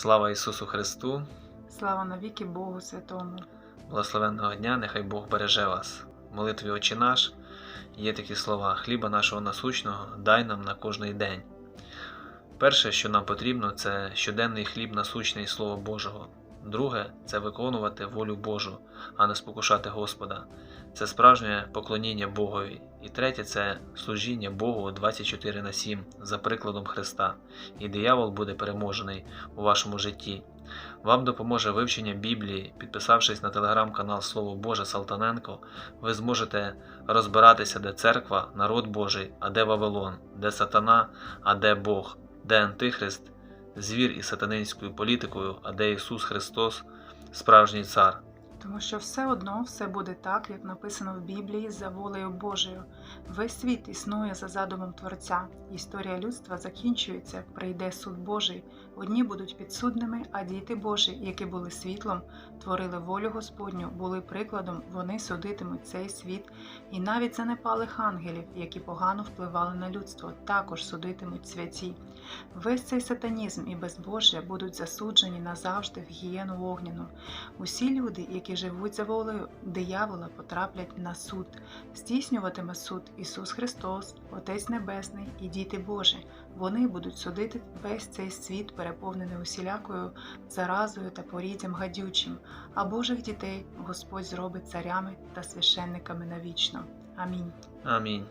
Слава Ісусу Христу! Слава навіки Богу Святому. Благословенного дня, нехай Бог береже вас. В молитві Отче наш є такі слова: хліба нашого насущного дай нам на кожний день. Перше, що нам потрібно, це щоденний хліб насущний Слово Божого. Друге це виконувати волю Божу, а не спокушати Господа. Це справжнє поклоніння Богові. І третє це служіння Богу 24 на 7 за прикладом Христа. І диявол буде переможений у вашому житті. Вам допоможе вивчення Біблії, підписавшись на телеграм-канал Слово Боже Салтаненко, ви зможете розбиратися, де церква, народ Божий, а де Вавилон, де сатана, а де Бог, де Антихрист, звір із сатанинською політикою, а де Ісус Христос, справжній цар. Тому що все одно все буде так, як написано в Біблії за волею Божою. Весь світ існує за задумом Творця. Історія людства закінчується, прийде суд Божий. Одні будуть підсудними, а діти Божі, які були світлом, творили волю Господню, були прикладом, вони судитимуть цей світ, і навіть занепалих ангелів, які погано впливали на людство, також судитимуть святі. Весь цей сатанізм і безбожжя будуть засуджені назавжди в гієну огняну. Усі люди, які живуть за волею диявола, потраплять на суд. Здійснюватиме суд Ісус Христос, Отець Небесний і діти Божі. Вони будуть судити весь цей світ, переповнений усілякою заразою та поріддям гадючим, а Божих дітей Господь зробить царями та священниками навічно. Амінь. Амінь.